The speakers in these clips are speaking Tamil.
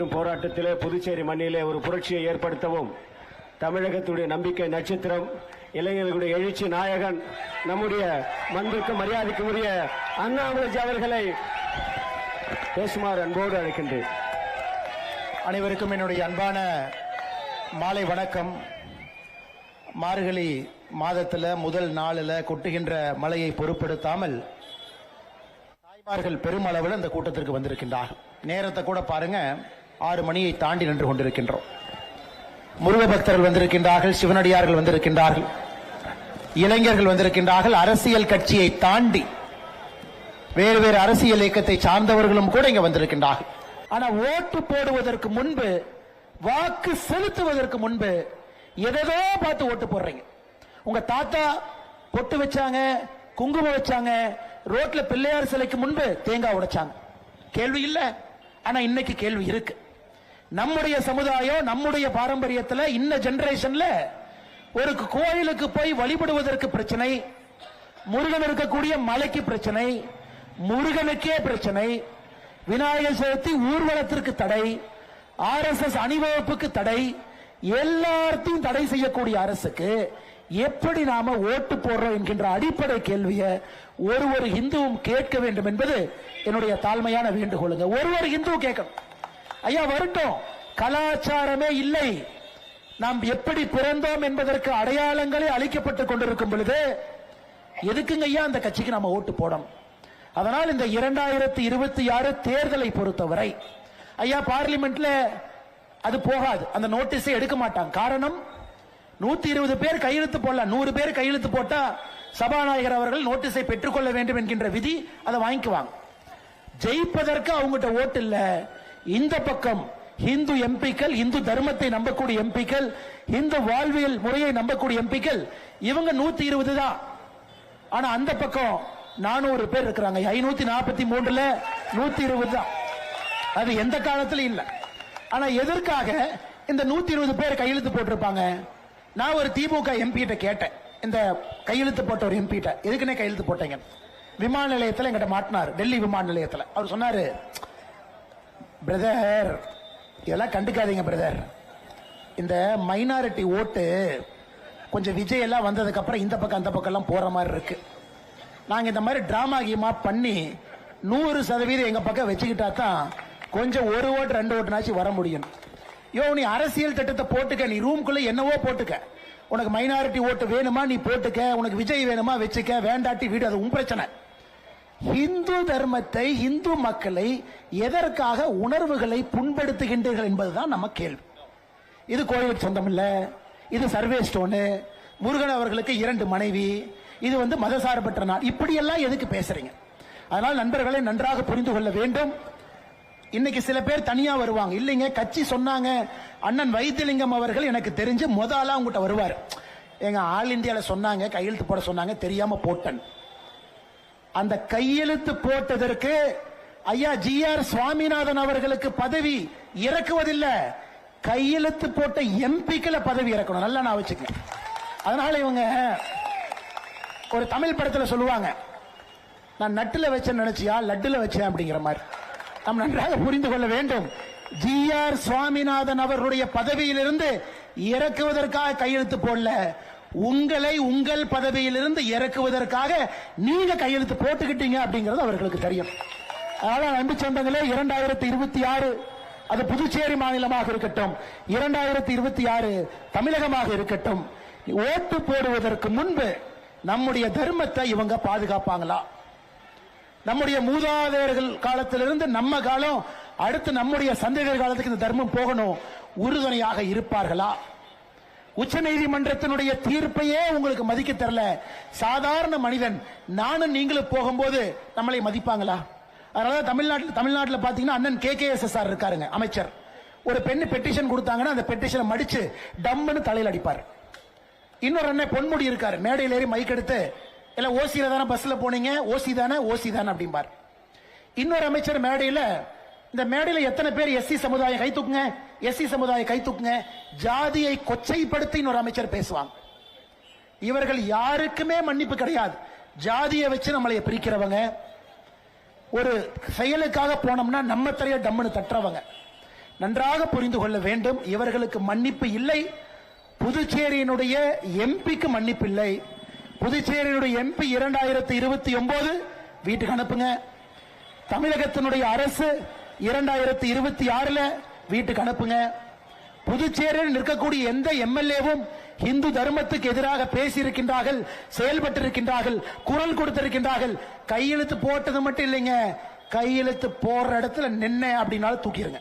மற்றும் போராட்டத்திலே புதுச்சேரி மண்ணிலே ஒரு புரட்சியை ஏற்படுத்தவும் தமிழகத்துடைய நம்பிக்கை நட்சத்திரம் இளைஞர்களுடைய எழுச்சி நாயகன் நம்முடைய மண்புக்கு மரியாதைக்குரிய அண்ணாமலை அவர்களை பேசுமாறு அன்போடு அழைக்கின்றேன். அனைவருக்கும் என்னுடைய அன்பான மாலை வணக்கம். மார்கழி மாதத்தில் முதல் நாளில் கொட்டுகின்ற மழையை பொருட்படுத்தாமல் தாய்மார்கள் பெருமளவில் இந்த கூட்டத்திற்கு வந்திருக்கின்றார்கள். நேரத்தை கூட பாருங்க. ஆறு மணியை தாண்டி நின்று கொண்டிருக்கின்றோம். முருக பக்தர்கள் வந்திருக்கின்றார்கள் சிவனடியார்கள் வந்திருக்கின்றார்கள் இளைஞர்கள் வந்திருக்கின்றார்கள் அரசியல் கட்சியை தாண்டி வேறு வேறு அரசியல் இயக்கத்தை சார்ந்தவர்களும் கூட இங்க வந்திருக்கின்றார்கள். ஆனா ஓட்டு போடுவதற்கு முன்பு வாக்கு செலுத்துவதற்கு முன்பு எதோ பார்த்து ஓட்டு போடுறீங்க. உங்க தாத்தா பொட்டு வச்சாங்க குங்குமம் வச்சாங்க ரோட்ல பிள்ளையார் சிலைக்கு முன்பு தேங்காய் உடைச்சாங்க. கேள்வி இல்ல ஆனா இன்னைக்கு கேள்வி இருக்கு. நம்முடைய சமுதாயம் நம்முடைய பாரம்பரியத்தில் இந்த ஜெனரேஷன்ல ஒரு கோயிலுக்கு போய் வழிபடுவதற்கு பிரச்சனை முருகன் இருக்கக்கூடிய மலைக்கு பிரச்சனை முருகனுக்கே பிரச்சனை விநாயகர் சதுர்த்தி ஊர்வலத்திற்கு தடை ஆர்எஸ்எஸ் அணிவகுப்புக்கு தடை எல்லாத்தையும் தடை செய்யக்கூடிய அரசுக்கு எப்படி நாம ஓட்டு போடுறோம் என்கின்ற அடிப்படை கேள்வியை ஒரு ஒரு இந்துவும் கேட்க வேண்டும் என்பது என்னுடைய தாழ்மையான வேண்டுகோளுங்க. ஒரு ஒரு இந்துவும் கேட்கணும். ஐயா வரட்டும். கலாச்சாரமே இல்லை. நாம் எப்படி பிறந்தோம் என்பதற்கு அடையாளங்களே அளிக்கப்பட்டுக் கொண்டிருக்கும் பொழுது எதுக்குங்க ஐயா அந்த கட்சிக்கு நாம ஓட்டு போடணும்? அதனால் இந்த இரண்டாயிரத்தி இருபத்தி ஆறு தேர்தலை பொறுத்தவரை ஐயா பார்லிமெண்ட்ல அது போகாது. அந்த நோட்டீஸை எடுக்க மாட்டாங்க. காரணம் நூத்தி இருபது பேர் கையெழுத்து போடலாம் நூறு பேர் கையெழுத்து போட்டா சபாநாயகர் அவர்கள் நோட்டீஸை பெற்றுக்கொள்ள வேண்டும் என்கின்ற விதி அதை வாங்கிக்குவாங்க. ஜெயிப்பதற்கு அவங்ககிட்ட ஓட்டு இல்லை. இந்த பக்கம் இந்து எம்பிக்கள் இந்து தர்மத்தை நம்பக்கூடிய எம்பிக்கள் இந்து வாழ்வியல் முறையை நம்பக்கூடிய எம்பிக்கள் இவங்க நூத்தி இருபது தான். ஆனா அந்த பக்கம் நானூறு பேர் இருக்கிறாங்க. ஐநூத்தி நாற்பத்தி மூன்றுல நூத்தி இருபது தான். அது எந்த காலத்திலும் இல்லை. ஆனா எதற்காக இந்த நூத்தி இருபது பேர் கையெழுத்து போட்டிருப்பாங்க? நான் ஒரு திமுக எம்பி கிட்ட கேட்டேன். இந்த கையெழுத்து போட்ட ஒரு எம்பி கிட்ட. எதுக்குன்னே கையெழுத்து போட்டீங்க விமான நிலையத்தில் எங்கிட்ட மாட்டினார். டெல்லி விமான நிலையத்தில். அவர் சொன்னாரு பிரதர் இதெல்லாம் கண்டுக்காதீங்க பிரதர் இந்த மைனாரிட்டி ஓட்டு கொஞ்சம் விஜய் எல்லாம் வந்ததுக்கப்புறம் இந்த பக்கம் அந்த பக்கம்லாம் போகிற மாதிரி இருக்கு. நாங்கள் இந்த மாதிரி ட்ராமா கீமா பண்ணி நூறு சதவீதம் எங்கள் பக்கம் வச்சுக்கிட்டா தான் கொஞ்சம் ஒரு ஓட்டு ரெண்டு ஓட்டுனாச்சும் வர முடியும். யோ நீ அரசியல் திட்டத்தை போட்டுக்க நீ ரூம்குள்ளே என்னவோ போட்டுக்க. உனக்கு மைனாரிட்டி ஓட்டு வேணுமா நீ போட்டுக்க. உனக்கு விஜய் வேணுமா வச்சுக்க. வேண்டாட்டி வீடு அது உன் பிரச்சனை. இந்து தர்மத்தை இந்து மக்களை எதற்காக உணர்வுகளை புண்படுத்துகின்றீர்கள் என்பதுதான் நம்ம கேள்வி. இது கோயிலுக்கு சொந்தம் இல்லை. இது சர்வே ஸ்டோனு. முருகன் அவர்களுக்கு இரண்டு மனைவி. இது வந்து மதசார்பற்ற நாள் இப்படியெல்லாம் எதுக்கு பேசுறீங்க? அதனால் நண்பர்களை நன்றாக புரிந்து கொள்ள வேண்டும். இன்னைக்கு சில பேர் தனியா வருவாங்க. இல்லைங்க கட்சி சொன்னாங்க. அண்ணன் வைத்தியலிங்கம் அவர்கள் எனக்கு தெரிஞ்சு முத உங்ககிட்ட வருவார். எங்க ஆல் இந்தியாவில் சொன்னாங்க கையெழுத்து போட சொன்னாங்க தெரியாம போட்டன். அந்த கையெழுத்து போட்டதற்கு ஐயா ஜி ஆர் சுவாமிநாதன் அவர்களுக்கு பதவி இறக்குவதில்லை. கையெழுத்து போட்ட எம்பிக்களை பதவி இறக்கணும். நல்லா நான் வச்சுக்கேன் அதனால இவங்க ஒரு தமிழ் படத்தில் சொல்லுவாங்க நான் நட்டுல வச்சேன் நினைச்சியா? லட்டுல வச்சேன் அப்படிங்கிற மாதிரி. நாம் நன்றாக புரிந்து கொள்ள வேண்டும். ஜி ஆர் சுவாமிநாதன் அவர்களுடைய பதவியிலிருந்து இறக்குவதற்காக கையெழுத்து போடல. உங்களை உங்கள் பதவியிலிருந்து இறக்குவதற்காக நீங்க கையெழுத்து போட்டுக்கிட்டீங்க அப்படிங்கிறது அவர்களுக்கு தெரியும். அதனால அன்பு சொந்தங்களே இரண்டாயிரத்தி இருபத்தி ஆறு அது புதுச்சேரி மாநிலமாக இருக்கட்டும். இரண்டாயிரத்தி இருபத்தி ஆறு தமிழகமாக இருக்கட்டும். ஓட்டு போடுவதற்கு முன்பு நம்முடைய தர்மத்தை இவங்க பாதுகாப்பாங்களா? நம்முடைய மூதாதையர்கள் காலத்திலிருந்து நம்ம காலம் அடுத்து நம்முடைய சந்ததிகள் காலத்துக்கு இந்த தர்மம் போகணும். உறுதுணையாக இருப்பார்களா? உச்ச நீதிமன்றத்தினுடைய தீர்ப்பையே உங்களுக்கு மதிக்க தெரியல சாதாரண மனிதன் நானும் நீங்களும் போகும்போது நம்மளை மதிப்பாங்களா? அதனால தமிழ்நாட்டில் தமிழ்நாட்டில் பார்த்தீங்கன்னா அண்ணன் K K S S R இருக்காருங்க அமைச்சர். ஒரு பெண்ணு பெட்டிஷன் கொடுத்தாங்கன்னா அந்த பெட்டிஷனை மடிச்சு டம்முன்னு தலையில் அடிப்பார். இன்னொரு அண்ணன் பொன்முடி இருக்காரு மேடையில் ஏறி மைக் எடுத்து இல்லை ஓசியில் தானே பஸ்ஸில் போனீங்க? ஓசி தானே? ஓசி தானே? அப்படிம்பார். இன்னொரு அமைச்சர் மேடையில் இந்த மேடையில் எத்தனை பேர் எஸ்சி சமுதாயம் கை தூக்குங்க? எஸ்சி சமுதாயம் கை தூக்குங்க. ஜாதியை கொச்சைப்படுத்தி இன்னொரு அமைச்சர் பேசுவாங்க. இவர்கள் யாருக்குமே மன்னிப்பு கிடையாது. ஜாதியை வச்சு நம்மளை பிரிக்கிறவங்க. ஒரு செயலுக்காக போனோம்னா நம்ம தரைய டம்முன்னு தட்டுறவங்க. நன்றாக புரிந்து கொள்ள வேண்டும். இவர்களுக்கு மன்னிப்பு இல்லை. புதுச்சேரியினுடைய எம்பிக்கு மன்னிப்பு இல்லை. புதுச்சேரியினுடைய எம்பி இரண்டாயிரத்தி இருபத்தி ஒன்பது வீட்டுக்கு அனுப்புங்க. தமிழகத்தினுடைய அரசு இரண்டாயிரத்தி இருபத்தி ஆறுல வீட்டுக்கு அனுப்புங்க. புதுச்சேரியில் நிற்கக்கூடிய எந்த எம்எல்ஏவும் இந்து தர்மத்துக்கு எதிராக பேசியிருக்கின்றார்கள் செயல்பட்டிருக்கின்றார்கள் குரல் கொடுத்திருக்கின்றார்கள். கையெழுத்து போட்டது மட்டும் இல்லைங்க. கையெழுத்து போடுற இடத்துல நின்ன அப்படின்னாலும் தூக்கிடுங்க.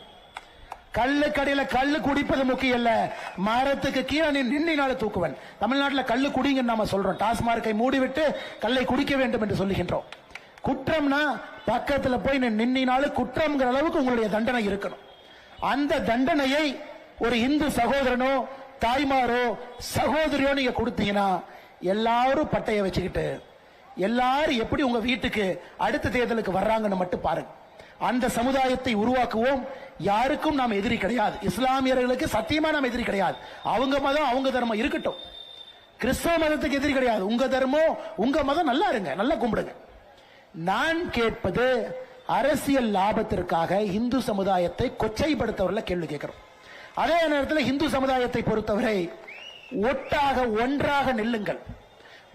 கல்லு கடையில கல்லு குடிப்பது முக்கியம் இல்ல. மரத்துக்கு கீழே நீ நின்னால தூக்குவன். தமிழ்நாட்டில் கல்லு குடிங்கன்னு நாம சொல்றோம். டாஸ்மார்க்கை மூடிவிட்டு கல்லை குடிக்க வேண்டும் என்று சொல்லுகின்றோம். குற்றம்னா பக்கத்துல போய் நின்னாலும் குற்றம்ங்கிற அளவுக்கு உங்களுடைய தண்டனை இருக்கணும். அந்த தண்டனையை ஒரு இந்து சகோதரனோ தாய்மாரோ சகோதரியோ நீங்க கொடுத்தீங்கன்னா எல்லாரும் பட்டைய வச்சுக்கிட்டு எல்லாரும் எப்படி உங்க வீட்டுக்கு அடுத்த தேர்தலுக்கு வர்றாங்கன்னு மட்டும் பாருங்க. அந்த சமுதாயத்தை உருவாக்குவோம். யாருக்கும் நாம் எதிரி கிடையாது. இஸ்லாமியர்களுக்கு சத்தியமா நாம் எதிரி கிடையாது. அவங்க மதம் அவங்க தர்மம் இருக்கட்டும். கிறிஸ்தவ மதத்துக்கு எதிரி கிடையாது. உங்க தர்மம் உங்க மதம் நல்லா இருங்க. நல்லா கும்பிடுங்க. நான் கேட்பது அரசியல் லாபத்திற்காக இந்து சமுதாயத்தை கொச்சைப்படுத்தவர்கள கேள்வி கேட்கிறோம். அதே நேரத்தில் இந்து சமுதாயத்தை பொறுத்தவரை ஒட்டாக ஒன்றாக நில்லுங்கள்.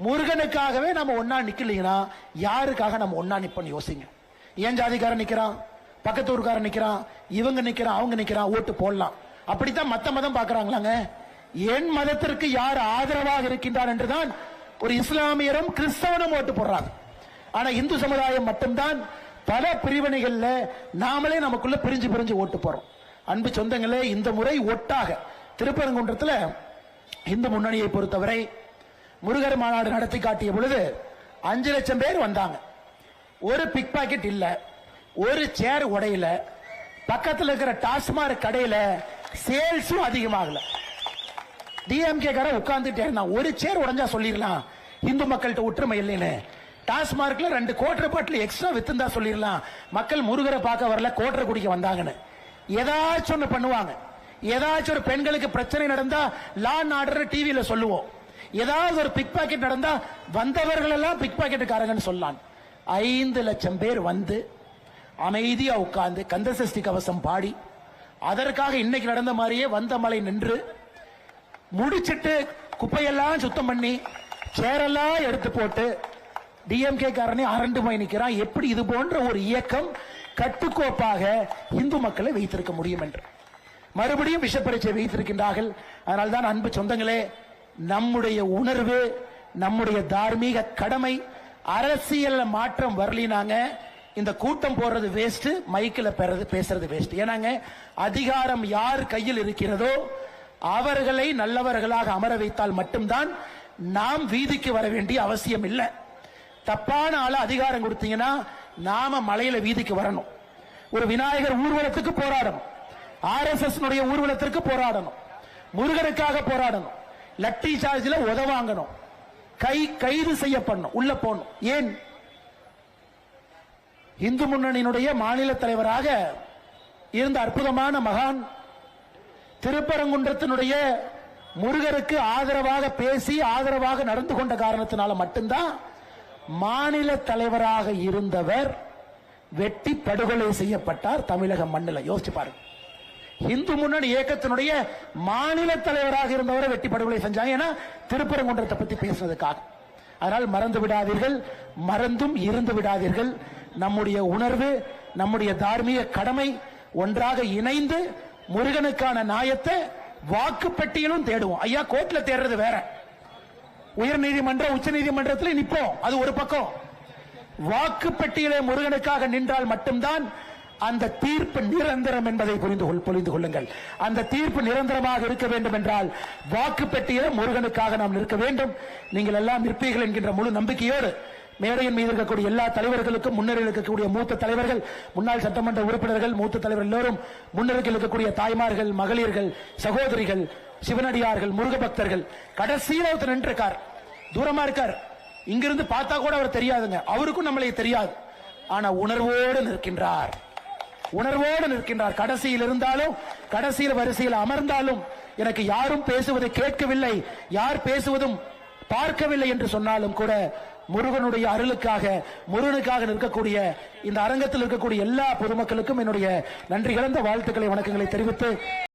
முருகனுக்காகவே நம்ம ஒன்னா நிக்கலீங்கன்னா யாருக்காக நம்ம ஒன்னா நிப்போம் யோசிங்க. ஏன் ஜாதிக்காரன் நிக்கிறான் பக்கத்து ஊருக்காரன் நிக்கிறான் இவங்க நிக்கிறான் அவங்க நிக்கிறான் ஓட்டு போடலாம். அப்படித்தான் மத்த மதம் பாக்குறாங்களாங்க என் மதத்திற்கு யார் ஆதரவாக இருக்கின்றார் என்றுதான் ஒரு இஸ்லாமியரும் கிறிஸ்தவனும் ஓட்டு போடுறாங்க. ஆனா இந்து சமுதாயம் மட்டும்தான் பல பிரிவினைகள்ல நாமளே நமக்குள்ள பிரிஞ்சு பிரிஞ்சு ஓட்டு போறோம். அன்பு சொந்தங்களே இந்த முறை ஒட்டாக திருப்பரங்குன்றத்துல இந்து முன்னணியை பொறுத்தவரை முருகர் மாநாடு நடத்தி காட்டிய பொழுது அஞ்சு லட்சம் பேர் வந்தாங்க. ஒரு பிக் பாக்கெட் இல்லை ஒரு சேர் உடையில பக்கத்துல இருக்கிற டாஸ்மாக் கடையில சேல்ஸும் அதிகமாகல. டிஎம்கே கார உட்கார்ந்துட்டே இருந்தான். ஒரு சேர் உடஞ்சா சொல்லிடலாம். இந்து மக்கள்கிட்ட ஒற்றுமை இல்லைன்னு. டாஸ்மார்க்ல ரெண்டு கோட்டரை பாட்டில் எக்ஸ்ட்ரா வித்துந்தா சொல்லிடலாம் மக்கள் முருகரை பார்க்க வரல கோட்டரை குடிக்க வந்தாங்கன்னு. ஏதாச்சும் ஒன்று பண்ணுவாங்க. ஏதாச்சும் ஒரு பெண்களுக்கு பிரச்சனை நடந்தா லா ஆர்டர் டிவியில சொல்லுவோம். ஏதாவது ஒரு பிக் பாக்கெட் நடந்தா வந்தவர்கள் எல்லாம் பிக் பாக்கெட்டுக்காரங்கன்னு சொல்லலாம். ஐந்து லட்சம் பேர் வந்து அமைதியா உட்கார்ந்து கந்தசஷ்டி கவசம் பாடி அதற்காக இன்னைக்கு நடந்த மாதிரியே வந்த மலை நின்று முடிச்சிட்டு குப்பையெல்லாம் சுத்தம் பண்ணி சேரெல்லாம் எடுத்து போட்டு டிஎம்கே காரனே அரண்டு போய் எப்படி இது போன்ற ஒரு இயக்கம் கட்டுக்கோப்பாக இந்து மக்களை வைத்திருக்க முடியும் என்று. மறுபடியும் விஷப்பரீட்சை வைத்திருக்கின்றார்கள். அதனால் தான் அன்பு சொந்தங்களே நம்முடைய உணர்வு நம்முடைய தார்மீக கடமை அரசியல் மாற்றம் வரலினாங்க. இந்த கூட்டம் போடுறது வேஸ்ட் மைக்கில் பெறது பேசுறது வேஸ்ட் ஏன்னாங்க அதிகாரம் யார் கையில் இருக்கிறதோ அவர்களை நல்லவர்களாக அமர வைத்தால் மட்டும்தான் நாம் வீதிக்கு வர வேண்டிய அவசியம் இல்லை. தப்பான ஆள அதிகாரம் கொடுத்தீங்கன்னா நாம மலையில வீதிக்கு வரணும். ஒரு விநாயகர் ஊர்வலத்துக்கு போராடணும். ஆர்எஸ்எஸ் ஊர்வலத்திற்கு போராடணும். முருகனுக்காக போராடணும். லட்டி சார்ஜில் உதவாங்கணும் கை கைது செய்யப்படணும். உள்ள போகணும். ஏன்? இந்து முன்னணியினுடைய மாநில தலைவராக இருந்த அற்புதமான மகான் திருப்பரங்குன்றத்தினுடைய முருகருக்கு ஆதரவாக பேசி ஆதரவாக நடந்து கொண்ட காரணத்தினால மட்டும்தான் மாநில தலைவராக இருந்தவர் வெட்டி படுகொலை செய்யப்பட்டார் தமிழக மண்ணில். யோசிச்சு பாருங்க. இந்து முன்னணி இயக்கத்தினுடைய மாநில தலைவராக இருந்தவரை வெட்டி படுகொலை செஞ்சாங்க. ஏன்னா திருப்பரங்குன்றத்தை பத்தி பேசுறதுக்காக. அதனால் மறந்து விடாதீர்கள். மறந்தும் இருந்து விடாதீர்கள். நம்முடைய உணர்வு நம்முடைய தார்மீக கடமை ஒன்றாக இணைந்து முருகனுக்கான நாயத்தை வாக்குப்பட்டியலும் தேடுவோம். ஐயா கோர்ட்ல தேடுறது வேற. உயர் நீதிமன்ற உச்ச நீதிமன்றத்தில் நிற்போம். அது ஒரு பக்கம். வாக்குப்பட்டியலே முருகனுக்காக நின்றால் மட்டும்தான் அந்த தீர்ப்பு நிரந்தரம் என்பதை புரிந்து கொள் புரிந்து கொள்ளுங்கள். அந்த தீர்ப்பு நிரந்தரமாக இருக்க வேண்டும் என்றால் வாக்குப்பட்டியல முருகனுக்காக நாம் நிற்க வேண்டும். நீங்கள் எல்லாம் நிற்பீர்கள் என்கின்ற முழு நம்பிக்கையோடு மேடையின் மீது இருக்கக்கூடிய எல்லா தலைவர்களுக்கும் முன்னிலையில் இருக்கக்கூடிய மூத்த தலைவர்கள் முன்னாள் சட்டமன்ற உறுப்பினர்கள் மூத்த தலைவர் எல்லோரும் முன்னிலையில் இருக்கக்கூடிய தாய்மார்கள் மகளிர்கள் சகோதரிகள் சிவனடியார்கள் முருக பக்தர்கள் கடைசியில் ஒருத்தர் நின்றிருக்கார். தூரமா இருக்கார். இங்கிருந்து பார்த்தா கூட அவர் தெரியாதுங்க. அவருக்கும் நம்மளை தெரியாது. ஆனா உணர்வோடு நிற்கின்றார். உணர்வோடு நிற்கின்றார். கடைசியில் இருந்தாலும் கடைசியில் வரிசையில் அமர்ந்தாலும் எனக்கு யாரும் பேசுவதை கேட்கவில்லை. யார் பேசுவதும் பார்க்கவில்லை என்று சொன்னாலும் கூட முருகனுடைய அருளுக்காக முருகனுக்காக நிற்கக்கூடிய இந்த அரங்கத்தில் இருக்கக்கூடிய எல்லா பொதுமக்களுக்கும் என்னுடைய நன்றி கலந்த வாழ்த்துக்களை வணக்கங்களை தெரிவித்து